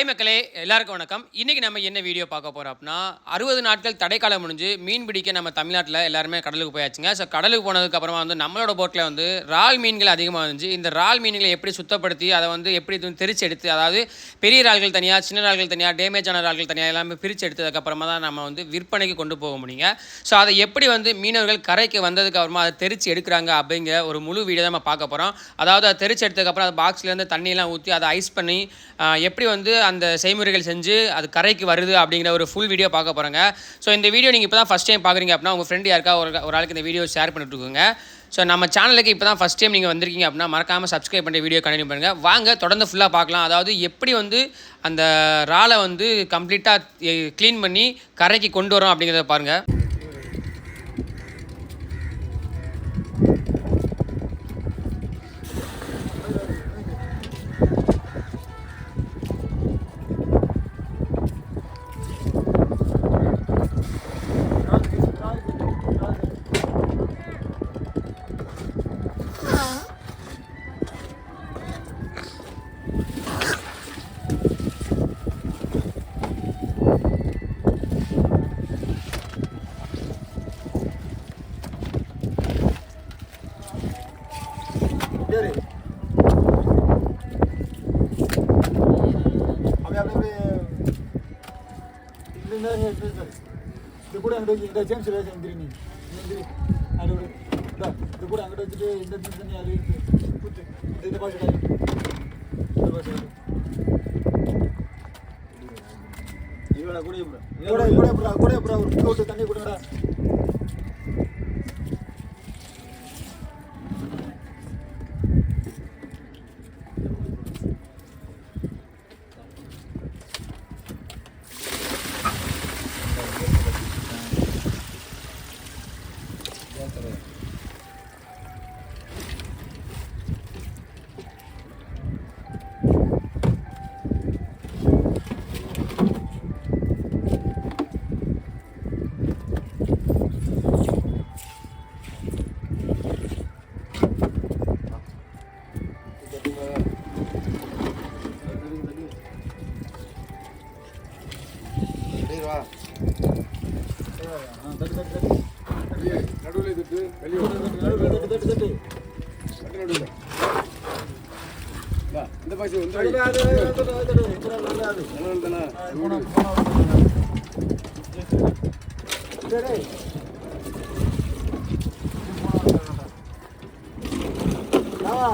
Hi மக்களே எல்லாருக்கும் வணக்கம். இன்றைக்கி நம்ம என்ன வீடியோ பார்க்க போகிறோம் அப்படின்னா அறுபது நாட்கள் தடைக்காலம் முடிஞ்சு மீன் பிடிக்க நம்ம தமிழ்நாட்டில் எல்லாருமே கடலுக்கு போயாச்சுங்க. ஸோ கடலுக்கு போனதுக்கப்புறமா வந்து நம்மளோட போட்டில் வந்து இறால் மீன்கள் அதிகமாக இருந்துச்சு. இந்த இறால் மீன்களை எப்படி சுத்தப்படுத்தி அதை வந்து எப்படி தெரிச்சு எடுத்து அதாவது பெரிய இறால்கள் தனியாக சின்ன இறால்கள் தனியாக டேமேஜ் ஆன இறால்கள் தனியாக எல்லாமே பிரித்து எடுத்ததுக்கப்புறமா தான் நம்ம வந்து விற்பனைக்கு கொண்டு போக முடியுங்க. ஸோ அதை எப்படி வந்து மீனவர்கள் கரைக்கு வந்ததுக்கப்புறமா அதை தெரிச்சு எடுக்கிறாங்க அப்படிங்கிற ஒரு முழு வீடியோ தான் நம்ம பார்க்க போகிறோம் அதாவது அதை தெரிச்சு எடுத்ததுக்கப்புறம் அது பாக்ஸ்லேருந்து தண்ணியெல்லாம் ஊற்றி அதை ஐஸ் பண்ணி எப்படி வந்து அந்த செய்முறைகள் செஞ்சு அது கரைக்கு வருது அப்படிங்கிற ஒரு ஃபுல் வீடியோ பார்க்க போகிறாங்க ஸோ இந்த வீடியோ நீங்கள் இப்போ தான் ஃபஸ்ட் டைம் பார்க்குறீங்க அப்படின்னா உங்கள் ஃப்ரெண்டு யாருக்கா ஒரு ஒரு ஆளுக்கு இந்த வீடியோ ஷேர் பண்ணிட்டுருக்குங்க ஸோ நம்ம சேனலுக்கு இப்போ தான் ஃபஸ்ட் டைம் நீங்கள் வந்திருக்கீங்க அப்படின்னா மறக்காமல் சப்ஸ்கிரைப் பண்ணி வீடியோ கண்டினியூ பண்ணுங்கள் வாங்க தொடர்ந்து ஃபுல்லாக பார்க்கலாம். அதாவது எப்படி வந்து அந்த ராலை வந்து கம்ப்ளீட்டாக க்ளீன் பண்ணி கரைக்கு கொண்டு வரோம் அப்படிங்கிறத பாருங்கள் ఇది కూడా అంగడి ఇంత వచ్చాను సురేష్ ఎందిరి ఎందిరి అది ఇది కూడా అంగడి వచ్చితే ఇంత తీసుకుని అది ఇంత భాష భాష ఇవాడ కూడా ఇప్పుడు కూడా ఇప్పుడు కూడా ఇప్పుడు తన్ని కూడా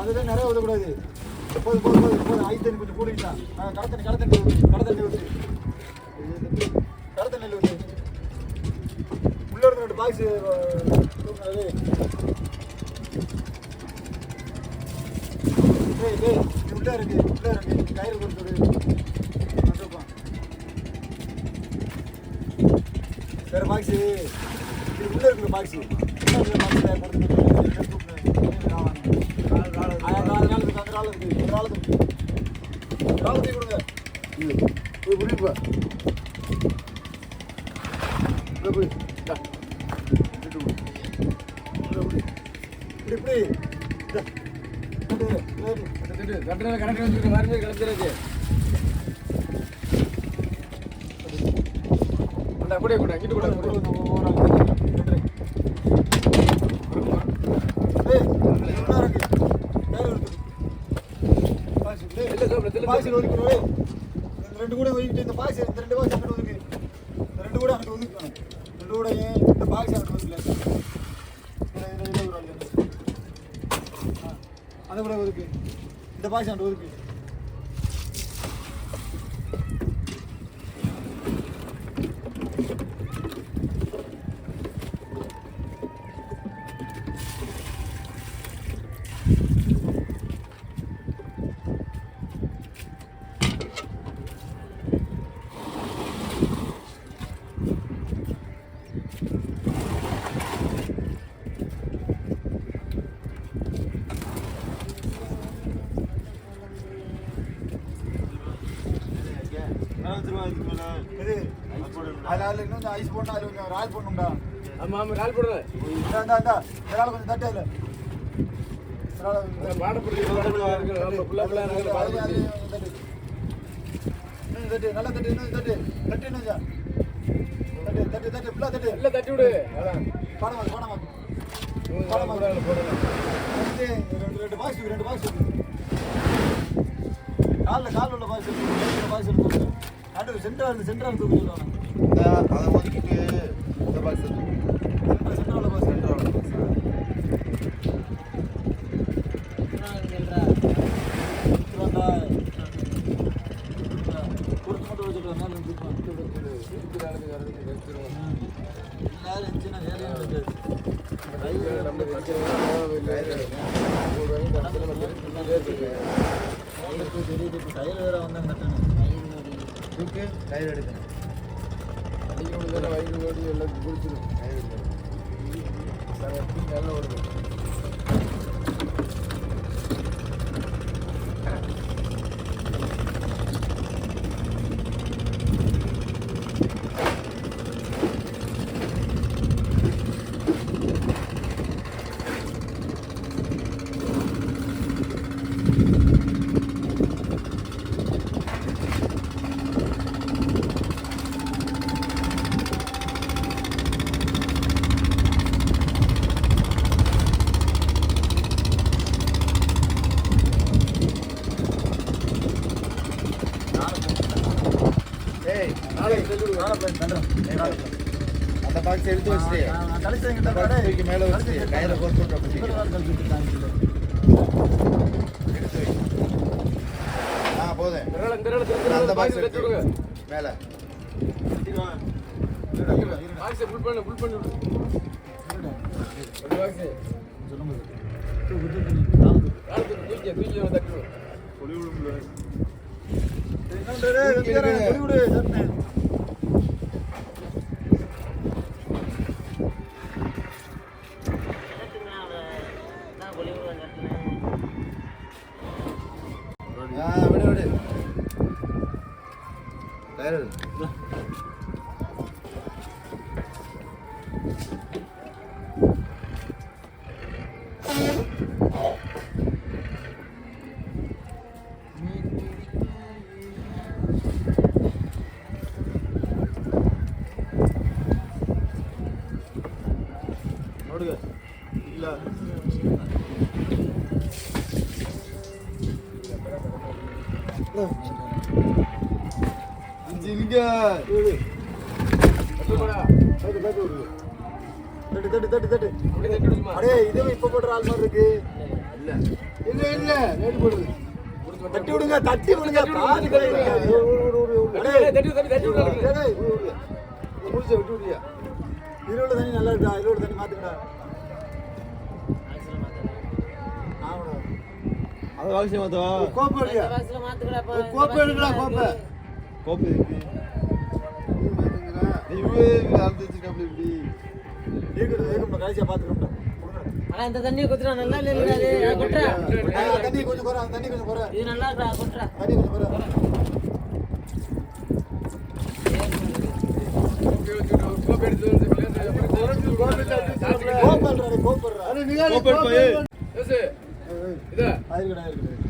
அதுவே நிறைய ஊதக்கூடாது போது போது போது போது ஐஸ் தண்ணி கொஞ்சம் கூடிக்கிட்டான் கடத்தண்ணி கடத்தண்ணி கடத்தண்ணி ஊற்று கடத்தண்ணி ஊற்று உள்ளே இருந்து ரெண்டு பாய்ஸ் டேய் டேய் உள்ள இருக்கு உள்ள இருக்கு. கயிறு கொடுத்துடு வந்துருப்பான் வேற பாக்ஸ். இது உள்ள இருக்கிற பாக்ஸ். இது. போய் கட்டுறது கணக்கு வச்சுக்கிட்டு மறுபடியும் கிடச்சிருக்கு கூட கூட இங்கிட்டு கூட ரெண்டு கூட ஒதுக்கிட்டு இந்த பாய்ஸ் இந்த ரெண்டு பாய்ஸ் அங்கிட்டு ஒதுக்கு. ரெண்டு கூட அங்கிட்டு ஒதுக்கணும் ரெண்டு கூட இந்த பாய்ஸ் அங்கிட்டு ஒதுக்கல? அதை கூட ஒதுக்கு. இந்த பாய்ஸ் அண்ட் ஒதுக்கு அதில் இன்னும் ஐஸ் போட்டு அதில் கொஞ்சம் ரால் போடணும்டா. ஆமாம் ஆமாம் ரால் போடுறேன் இந்தா இந்தா இறால் கொஞ்சம் தட்டே இல்லை. நல்லா தட்டு இன்னும் தட்டு. தட்டு இன்னும் தட்டு தட்டு தட்டு ஃபுல்லாக தட்டு. இல்லை தட்டி விடு. பணமா பணமா பணமா ரெண்டு ரெண்டு பாக்ஸ் ரெண்டு பாக்ஸ் காலில் காலில் உள்ள பாக்ஸ் பாக்ஸ் எடுத்து நடு சென்டரா இருந்து சென்டரா தூக்கி சொல்லுவாங்க இந்த அதை ஒதுக்கிட்டு இந்த பாக்ஸ் சென்டரா சென்டரா உள்ள பாக்ஸ் சென்டரா கையில் வேற வந்தாங்க தூக்கு கயிறு எடுக்கணும். வயிறு ஓடி எல்லாம் குடிச்சிடும் கயிறு எடுக்கணும். நல்லா வருது ஏய் அந்த பாக்ஸ் எடுத்து வச்சுட்டு box தூக்கி மேல வச்சுட்டு கயிறை கோர்த்து விட்டு அப்படி எடுத்து வை. ஆ போதும். அந்த பாக்ஸ் எடுத்து மேல. ஆ விடு விடு கயிறு தட்டு தட்டு தட்டு தட்டு. அடே இதுவும் இப்ப போடுற ஆள் மாதிரி இருக்கு. இல்ல இல்ல. இல்ல போடுது தட்டி விடுங்க தட்டி விடுங்க. பாதி கை வைக்காது. அடே, டேய், டேய், முடிச்ச விட்டு விடியா இதுல உள்ள தண்ணி நல்லா இருக்கா உள்ள தண்ணி மாத்துக்கடா அது வாசி மாத்தோ கோப்பை கோப்பை எடுக்கடா கோப்பை. கோப்பை இருக்கு. ஆனா இந்த தண்ணியை குத்துறா நல்லா இல்ல குட்டுறா. தண்ணி கொஞ்சம் குறை தண்ணி கொஞ்சம் குறை. இது நல்லா இருக்கா குட்டுறா. தண்ணி கொஞ்சம் குறை. கோப்பல்றா டேய், கோப்பல்றா ஆயிருக்கடா ஆயிருக்கடா.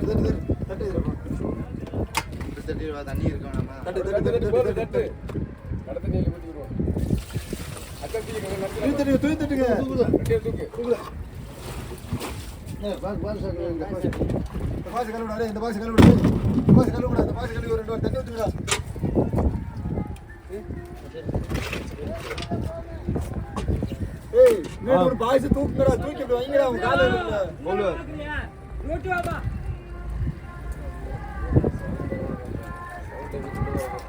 தட்டு தட்டு தட்டு தட்டு தட்டு. தண்ணி இருக்கோம் நம்ம. தட்டு தட்டு தட்டு தட்டு தட்டு தூக்கி தட்டுங்க தூக்கி தட்டுங்க. பாஸ் பாஸ் இந்த பாசி கழுவிடா டேய், இந்த பாசி கழுவிடு. இந்த பாசி கழுவிடா இந்த பாசி கழுவி ஒரு ரெண்டு வாரம் தண்ணி ஊத்துங்கடா. ஏய் இன்னும் ஒரு பாசி தூக்குங்கடா தூக்கி இப்படி வைங்கடா உங்க கால இந்த வழி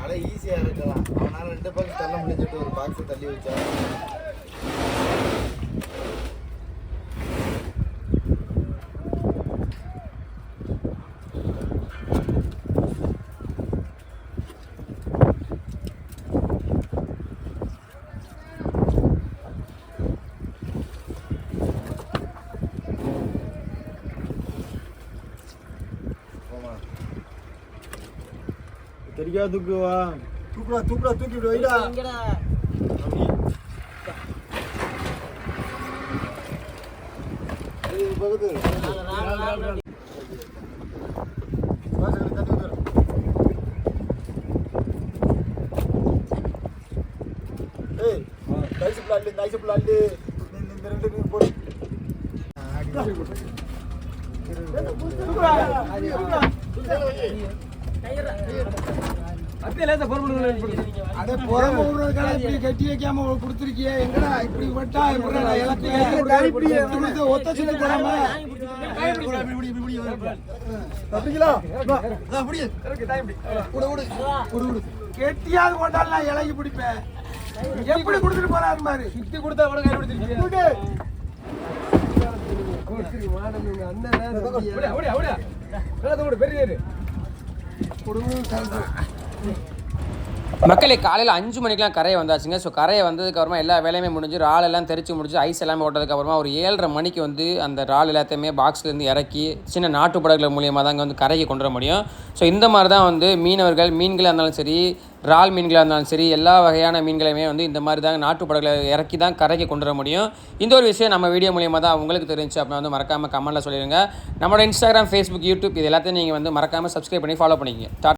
அட ஈஸியாக இருக்கலாம் அவனால ரெண்டு பக்கம் தள்ள முடிஞ்சிட்டு ஒரு பாக்ஸை தள்ளி வச்சா போமா தெரியாத தூக்குவா தூக்குடா தூக்குடா தூக்கி விடு வைடா எங்கடா இது பக்கத்து ராலு, ராலு, ராலு, ராலு. வாசல்ல தண்ணி ஊத்துறேன். ஏய் நைஸ் பிளாட் நைஸ் பிளாட் இந்த ரெண்டு மீன் போடு. இப்படி கட்டி வைக்காம கொடுத்துருக்கியே. எங்கடா இப்படி விட்டா? எனக்கு ஒத்த சொல்லி தராம கெட்டியாவது நான் இலகி பிடிப்பேன். எப்படி கொடுத்துட்டு போறாரு பாரு. சுத்தி கொடுத்தா கூட கை பிடிச்சிருக்கீங்க これを最後。மக்களே காலையில் அஞ்சு மணிக்கெலாம் கரையை வந்தாச்சுங்க. ஸோ கரையை வந்ததுக்கப்புறமா எல்லா வேலையுமே முடிஞ்சு ரால் எல்லாம் தெரிச்சு முடிஞ்சு ஐஸ் எல்லாமே ஓட்டதுக்கப்புறமா ஒரு ஏழரை மணிக்கு வந்து அந்த ரால் எல்லாத்தையுமே பாக்ஸ்லேருந்து இறக்கி சின்ன நாட்டு படகுகள் மூலியமாக அங்கே வந்து கரையை கொண்டு வர முடியும். ஸோ இந்த மாதிரி தான் வந்து மீனவர்கள் மீன்களாக இருந்தாலும் சரி இறால் மீன்களாக இருந்தாலும் சரி எல்லா வகையான மீன்களையுமே வந்து இந்த மாதிரி தான் நாட்டு படகுல இறக்கி தான் கரைக்கு கொண்டு வர முடியும். இந்த ஒரு விஷயம் நம்ம வீடியோ மூலியமாக தான் உங்களுக்கு தெரிஞ்சு அப்படின்னா வந்து மறக்காமல் கமெண்ட்டில் சொல்லிடுங்க. நம்மளோட இன்ஸ்டாகிராம் ஃபேஸ்புக் யூடியூப் இது எல்லாத்தையும் நீங்கள் வந்து மறக்காமல் சப்ஸ்கிரைப் பண்ணி ஃபாலோ பண்ணிக்கங்க.